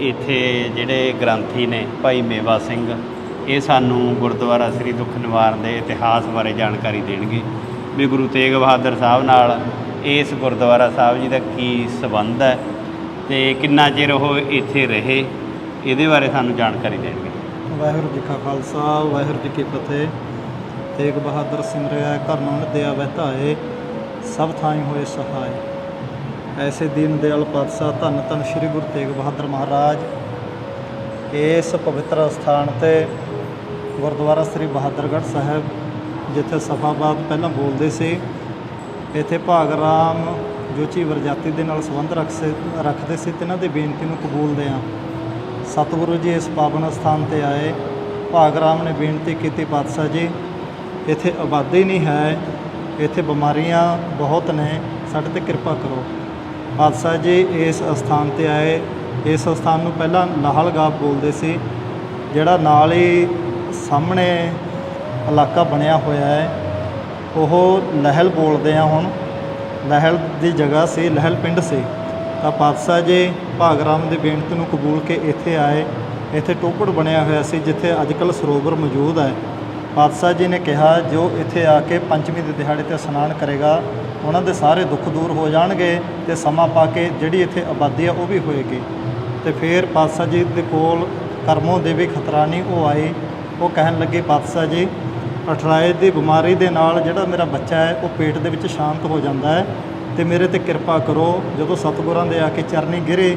ਇੱਥੇ ਜਿਹੜੇ ਗ੍ਰੰਥੀ ਨੇ ਭਾਈ ਮੇਵਾ ਸਿੰਘ, ਇਹ ਸਾਨੂੰ ਗੁਰਦੁਆਰਾ ਸ੍ਰੀ ਦੁੱਖ ਨਿਵਾਰਨ ਦੇ ਇਤਿਹਾਸ ਬਾਰੇ ਜਾਣਕਾਰੀ ਦੇਣਗੇ। ਵੀ ਗੁਰੂ ਤੇਗ ਬਹਾਦਰ ਸਾਹਿਬ ਨਾਲ ਇਸ ਗੁਰਦੁਆਰਾ ਸਾਹਿਬ ਜੀ ਦਾ ਕੀ ਸਬੰਧ ਹੈ ਤੇ ਕਿੰਨਾ ਚਿਰ ਉਹ ਇੱਥੇ ਰਹੇ, ਇਹਦੇ ਬਾਰੇ ਸਾਨੂੰ ਜਾਣਕਾਰੀ ਦੇਣਗੇ। ਵਾਹਿਗੁਰੂ ਜੀ ਕਾ ਖਾਲਸਾ, ਵਾਹਿਗੁਰੂ ਜੀ ਕੀ ਫਤਿਹ। ਤੇਗ ਬਹਾਦਰ ਸਿਮਰਿਆ ਕਰਨੋਂ ਦਿਆ ਵਹਿਤਾਏ ਸਭ ਥਾਈਂ ਹੋਏ ਸਹਾਏ। ਐਸੇ ਦੀਨ ਦਿਆਲ ਪਾਤਸ਼ਾਹ, ਧੰਨ ਧੰਨ ਸ੍ਰੀ ਗੁਰੂ ਤੇਗ ਬਹਾਦਰ ਮਹਾਰਾਜ। ਇਸ ਪਵਿੱਤਰ ਸਥਾਨ ਤੇ ਗੁਰਦੁਆਰਾ ਸ੍ਰੀ ਬਹਾਦਰਗੜ੍ਹ ਸਾਹਿਬ, ਜਿੱਥੇ ਸਫਾਬਾਦ ਪਹਿਲਾਂ ਬੋਲਦੇ ਸੀ, ਇੱਥੇ ਭਾਗ ਰਾਮ ਜੋ ਚੀਵਰ ਜਾਤੀ ਦੇ ਨਾਲ ਸੰਬੰਧ ਰੱਖ ਸੇ ਰੱਖਦੇ ਸੀ ਤਿਨਾਂ ਦੀ ਬੇਨਤੀ ਨੂੰ ਕਬੂਲਦੇ ਆ ਸਤਿਗੁਰੂ ਜੀ ਇਸ ਪਾਵਨ ਸਥਾਨ ਤੇ ਆਏ। ਭਾਗ ਰਾਮ ਨੇ ਬੇਨਤੀ ਕੀਤੀ, ਪਾਤਸ਼ਾਹ ਜੀ, ਇੱਥੇ ਆਬਾਦੀ ਨਹੀਂ ਹੈ, ਇੱਥੇ ਬਿਮਾਰੀਆਂ ਬਹੁਤ ਨੇ, ਸਾਡੇ ਤੇ ਕਿਰਪਾ ਕਰੋ। ਪਾਤਸ਼ਾਹ ਜੀ ਇਸ ਸਥਾਨ ਤੇ ਆਏ। ਇਸ ਸਥਾਨ ਨੂੰ ਪਹਿਲਾਂ ਲਾਹਲਗਾਹ ਬੋਲਦੇ ਸੀ, ਜਿਹੜਾ ਨਾਲ ਹੀ ਸਾਹਮਣੇ ਇਲਾਕਾ ਬਣਿਆ ਹੋਇਆ ਹੈ। ਉਹ ਲਹਿਲ ਬੋਲਦੇ ਆ ਹੁਣ। ਲਹਿਲ ਦੀ ਜਗ੍ਹਾ ਸੀ, ਲਹਿਲ ਪਿੰਡ ਸੀ। ਤਾਂ ਪਾਤਸ਼ਾਹ ਜੀ ਭਾਗ ਰਾਮ ਦੀ ਬੇਨਤੀ ਨੂੰ ਕਬੂਲ ਕੇ ਇੱਥੇ ਆਏ। ਇੱਥੇ ਟੋਪੜ ਬਣਿਆ ਹੋਇਆ ਸੀ, ਜਿੱਥੇ ਅੱਜਕੱਲ ਸਰੋਵਰ ਮੌਜੂਦ ਹੈ। ਪਾਤਸ਼ਾਹ ਜੀ ਨੇ ਕਿਹਾ, ਜੋ ਇੱਥੇ ਆ ਕੇ ਪੰਚਮੀ ਦੇ ਦਿਹਾੜੇ ਤੇ ਇਸ਼ਨਾਨ ਕਰੇਗਾ ਉਹਨਾਂ ਦੇ ਸਾਰੇ ਦੁੱਖ ਦੂਰ ਹੋ ਜਾਣਗੇ ਤੇ ਸਮਾਂ ਪਾ ਕੇ ਜਿਹੜੀ ਇੱਥੇ ਆਬਾਦੀ ਆ ਉਹ ਵੀ ਹੋਏਗੀ। ਤੇ ਫਿਰ ਪਾਤਸ਼ਾਹ ਜੀ ਦੇ ਕੋਲ ਕਰਮੋਂ ਦੇ ਵੀ ਖਤਰਾ ਨਹੀਂ, ਉਹ ਆਏ। ਉਹ ਕਹਿਣ ਲੱਗੇ, ਪਾਤਸ਼ਾਹ ਜੀ, ਅਠਰਾਏ ਦੀ ਬਿਮਾਰੀ ਦੇ ਨਾਲ ਜਿਹੜਾ ਮੇਰਾ ਬੱਚਾ ਹੈ, ਉਹ ਪੇਟ ਦੇ ਵਿੱਚ ਸ਼ਾਂਤ ਹੋ ਜਾਂਦਾ ਹੈ ਤੇ ਮੇਰੇ ਤੇ ਕਿਰਪਾ ਕਰੋ, ਜਦੋਂ ਸਤਿਗੁਰਾਂ ਦੇ ਆ ਕੇ ਚਰਨੀ ਗਿਰੇ,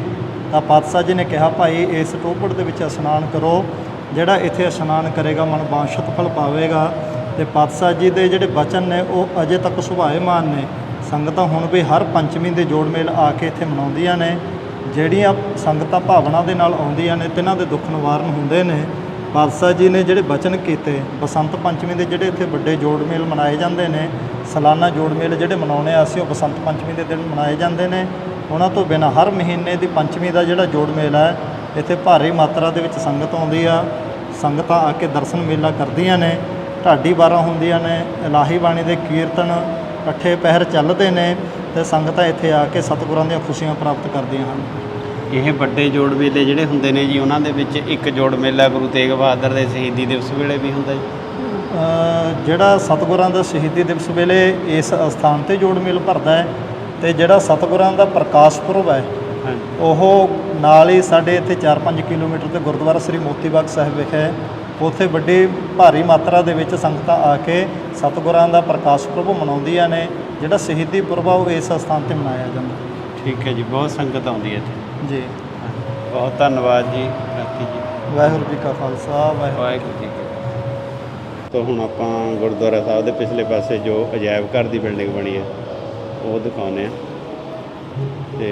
ਤਾਂ ਪਾਤਸ਼ਾਹ ਜੀ ਨੇ ਕਿਹਾ, ਭਾਈ, ਇਸ ਟੋਪੜ ਦੇ ਵਿੱਚ ਇਸ਼ਨਾਨ ਕਰੋ, ਜਿਹੜਾ ਇੱਥੇ ਇਸ਼ਨਾਨ ਕਰੇਗਾ, ਮਨ ਬਾਂਸ਼ਤ ਫਲ ਪਾਵੇਗਾ। ਤੇ ਪਾਤਸ਼ਾਹ ਜੀ ਦੇ ਜਿਹੜੇ ਬਚਨ ਨੇ, ਉਹ ਅਜੇ ਤੱਕ ਸੁਭਾਏਮਾਨ ਨੇ। ਸੰਗਤਾਂ ਹੁਣ ਵੀ ਹਰ ਪੰਚਮੀ ਦੇ ਜੋੜ ਮੇਲ ਆ ਕੇ ਇੱਥੇ ਮਨਾਉਂਦੀਆਂ ਨੇ। ਜਿਹੜੀਆਂ ਸੰਗਤਾਂ ਭਾਵਨਾ ਦੇ ਨਾਲ ਆਉਂਦੀਆਂ ਨੇ, ਤਿਨਾਂ ਦੇ ਦੁੱਖ ਨਿਵਾਰਨ ਹੁੰਦੇ ਨੇ। ਪਾਤਸ਼ਾਹ ਜੀ ਨੇ ਜਿਹੜੇ ਬਚਨ ਕੀਤੇ, ਬਸੰਤ ਪੰਚਮੀ ਦੇ ਜਿਹੜੇ ਇੱਥੇ ਵੱਡੇ ਜੋੜ ਮੇਲ ਮਨਾਏ ਜਾਂਦੇ ਨੇ, ਸਾਲਾਨਾ ਜੋੜ ਮੇਲ ਜਿਹੜੇ ਮਨਾਉਣੇ ਆ ਅਸੀਂ, ਉਹ ਬਸੰਤ ਪੰਚਮੀ ਦੇ ਦਿਨ ਮਨਾਏ ਜਾਂਦੇ ਨੇ। ਉਹਨਾਂ ਤੋਂ ਬਿਨਾਂ ਹਰ ਮਹੀਨੇ ਦੀ ਪੰਚਮੀ ਦਾ ਜਿਹੜਾ ਜੋੜ ਮੇਲ ਹੈ, ਇੱਥੇ ਭਾਰੀ ਮਾਤਰਾ ਦੇ ਵਿੱਚ ਸੰਗਤ ਆਉਂਦੀ ਆ। ਸੰਗਤਾਂ ਆ ਕੇ ਦਰਸ਼ਨ ਮੇਲਾ ਕਰਦੀਆਂ ਨੇ। ਢਾਡੀ ਵਾਰਾਂ ਹੁੰਦੀਆਂ ਨੇ ਇਲਾਹੀ ਬਾਣੀ ਦੇ ਕੀਰਤਨ ਇਕੱਠੇ ਪਹਿਰ ਚੱਲਦੇ ਨੇ ਤੇ ਸੰਗਤਾਂ ਇੱਥੇ ਆ ਕੇ ਸਤਿਗੁਰਾਂ ਦੀਆਂ ਖੁਸ਼ੀਆਂ ਪ੍ਰਾਪਤ ਕਰਦੀਆਂ ਹਨ ਇਹ ਵੱਡੇ ਜੋੜ ਮੇਲੇ ਜਿਹੜੇ ਹੁੰਦੇ ਨੇ ਜੀ ਉਹਨਾਂ ਦੇ ਵਿੱਚ ਇੱਕ ਜੋੜ ਮੇਲਾ ਗੁਰੂ ਤੇਗ ਬਹਾਦਰ ਦੇ ਸ਼ਹੀਦੀ ਦਿਵਸ ਵੇਲੇ ਵੀ ਹੁੰਦਾ ਜੀ ਜਿਹੜਾ ਸਤਿਗੁਰਾਂ ਦਾ ਸ਼ਹੀਦੀ ਦਿਵਸ ਵੇਲੇ ਇਸ ਅਸਥਾਨ ਤੇ ਜੋੜ ਮੇਲ ਭਰਦਾ ਹੈ ਤੇ ਜਿਹੜਾ ਸਤਿਗੁਰਾਂ ਦਾ ਪ੍ਰਕਾਸ਼ ਪੁਰਬ ਹੈ ਉਹ ਨਾਲ ਹੀ ਸਾਡੇ ਇੱਥੇ 4-5 ਕਿਲੋਮੀਟਰ ਤੇ ਗੁਰਦੁਆਰਾ ਸ੍ਰੀ ਮੋਤੀ ਬਾਗ ਸਾਹਿਬ ਵਿਖੇ ਹੈ। ਉੱਥੇ ਵੱਡੀ ਭਾਰੀ ਮਾਤਰਾ ਦੇ ਵਿੱਚ ਸੰਗਤਾਂ ਆ ਕੇ ਸਤਿਗੁਰਾਂ ਦਾ ਪ੍ਰਕਾਸ਼ ਪੁਰਬ ਮਨਾਉਂਦੀਆਂ ਨੇ ਜਿਹੜਾ ਸ਼ਹੀਦੀ ਪੁਰਬ ਆ ਉਹ ਇਸ ਸਥਾਨ ਤੇ ਮਨਾਇਆ ਜਾਂਦਾ। ਠੀਕ ਹੈ ਜੀ ਬਹੁਤ ਸੰਗਤ ਆਉਂਦੀ ਹੈ ਇੱਥੇ। ਜੀ। ਬਹੁਤ ਧੰਨਵਾਦ ਜੀ ਰਾਤੀ ਜੀ। ਵਾਹਿਗੁਰੂ ਜੀ ਕਾ ਖਾਲਸਾ ਵਾਹਿਗੁਰੂ ਜੀ ਕੀ ਤੋਂ ਹੁਣ ਆਪਾਂ ਗੁਰਦੁਆਰਾ ਸਾਹਿਬ ਦੇ ਪਿਛਲੇ ਪਾਸੇ ਜੋ ਅਜਾਇਬ ਘਰ ਦੀ ਬਿਲਡਿੰਗ ਬਣੀ ਹੈ ਉਹ ਦਿਖਾਉਂਦੇ ਆ ਤੇ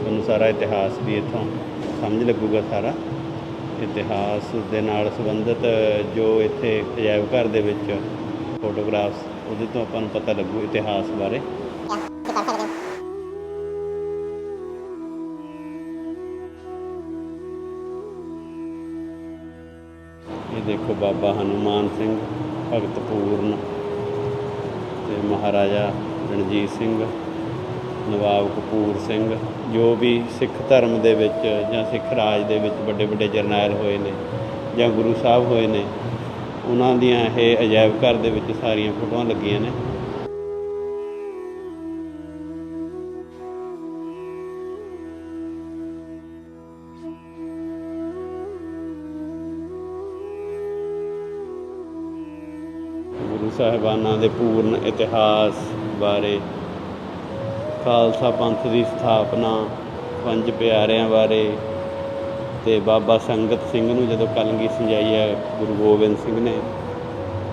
ਤੁਹਾਨੂੰ ਸਾਰਾ ਇਤਿਹਾਸ ਵੀ ਇੱਥੋਂ ਸਮਝ ਲੱਗੂਗਾ ਸਾਰਾ। ਇਤਿਹਾਸ ਦੇ ਨਾਲ ਸੰਬੰਧਿਤ ਜੋ ਇੱਥੇ ਅਜਾਇਬ ਘਰ ਦੇ ਵਿੱਚ ਫੋਟੋਗ੍ਰਾਫਸ ਉਹਦੇ ਤੋਂ ਆਪਾਂ ਨੂੰ ਪਤਾ ਲੱਗੂ ਇਤਿਹਾਸ ਬਾਰੇ। ਇਹ ਦੇਖੋ ਬਾਬਾ ਹਨੂਮਾਨ ਸਿੰਘ, ਭਗਤ ਪੂਰਨ ਤੇ ਮਹਾਰਾਜਾ ਰਣਜੀਤ ਸਿੰਘ। ਨਵਾਬ ਕਪੂਰ ਸਿੰਘ, ਜੋ ਵੀ ਸਿੱਖ ਧਰਮ ਦੇ ਵਿੱਚ ਜਾਂ ਸਿੱਖ ਰਾਜ ਦੇ ਵਿੱਚ ਵੱਡੇ ਵੱਡੇ ਜਰਨੈਲ ਹੋਏ ਨੇ ਜਾਂ ਗੁਰੂ ਸਾਹਿਬ ਹੋਏ ਨੇ, ਉਹਨਾਂ ਦੀਆਂ ਇਹ ਅਜਾਇਬ ਘਰ ਦੇ ਵਿੱਚ ਸਾਰੀਆਂ ਫੋਟੋਆਂ ਲੱਗੀਆਂ ਨੇ। ਗੁਰੂ ਸਾਹਿਬਾਨਾਂ ਦੇ ਪੂਰਨ ਇਤਿਹਾਸ ਬਾਰੇ ਖਾਲਸਾ ਪੰਥ ਦੀ ਸਥਾਪਨਾ ਪੰਜ ਪਿਆਰਿਆਂ ਬਾਰੇ ਤੇ ਬਾਬਾ ਸੰਗਤ ਸਿੰਘ ਨੂੰ ਜਦੋਂ ਕਲਗੀ ਸੰਜਾਈ ਗੁਰੂ ਗੋਬਿੰਦ ਸਿੰਘ ਨੇ,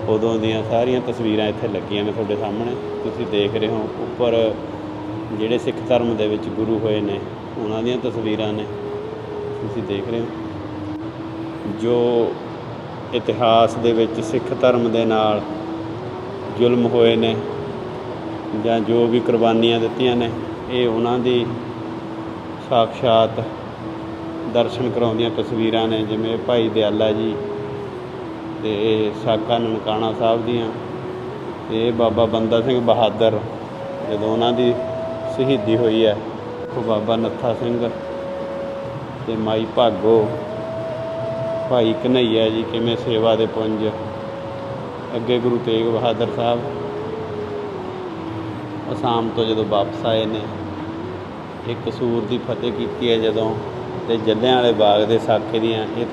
ਉਦੋਂ ਦੀਆਂ ਸਾਰੀਆਂ ਤਸਵੀਰਾਂ ਇੱਥੇ ਲੱਗੀਆਂ ਨੇ ਤੁਹਾਡੇ ਸਾਹਮਣੇ। ਤੁਸੀਂ ਦੇਖ ਰਹੇ ਹੋ, ਉੱਪਰ ਜਿਹੜੇ ਸਿੱਖ ਧਰਮ ਦੇ ਵਿੱਚ ਗੁਰੂ ਹੋਏ ਨੇ, ਉਹਨਾਂ ਦੀਆਂ ਤਸਵੀਰਾਂ ਨੇ। ਤੁਸੀਂ ਦੇਖ ਰਹੇ ਹੋ। ਜੋ ਇਤਿਹਾਸ ਦੇ ਵਿੱਚ ਸਿੱਖ ਧਰਮ ਦੇ ਨਾਲ ਜ਼ੁਲਮ ਹੋਏ ਨੇ ਜਾਂ ਜੋ ਵੀ ਕੁਰਬਾਨੀਆਂ ਦਿੱਤੀਆਂ ਨੇ, ਇਹ ਉਹਨਾਂ ਦੀ ਸਾਖਸ਼ਾਤ ਦਰਸ਼ਨ ਕਰਾਉਂਦੀਆਂ ਤਸਵੀਰਾਂ ਨੇ, ਜਿਵੇਂ ਭਾਈ ਦਿਆਲਾ ਜੀ ਤੇ ਇਹ ਸਾਕਾ ਨਨਕਾਣਾ ਸਾਹਿਬ ਦੀਆਂ ਤੇ ਇਹ ਬਾਬਾ ਬੰਦਾ ਸਿੰਘ ਬਹਾਦਰ, ਜਦੋਂ ਉਹਨਾਂ ਦੀ ਸ਼ਹੀਦੀ ਹੋਈ ਹੈ, ਉਹ ਬਾਬਾ ਨੱਥਾ ਸਿੰਘ ਤੇ ਮਾਈ ਭਾਗੋ, ਭਾਈ ਕਨਈਆ ਜੀ ਕਿਵੇਂ ਸੇਵਾ ਦੇ ਪੁੰਜ, ਅੱਗੇ ਗੁਰੂ ਤੇਗ ਬਹਾਦਰ ਸਾਹਿਬ ਅਸਾਮ ਤੋਂ ਜਦੋਂ ਵਾਪਸ ਆਏ ਨੇ ਇਹ ਕਸੂਰ ਦੀ ਫਤਿਹ ਕੀਤੀ ਹੈ ਜਦੋਂ, ਤੇ ਜੱਲਿਆਂ ਵਾਲੇ ਬਾਗ ਦੇ ਸਾਕੇ ਦੀਆਂ, ਇਹ ਤਾਂ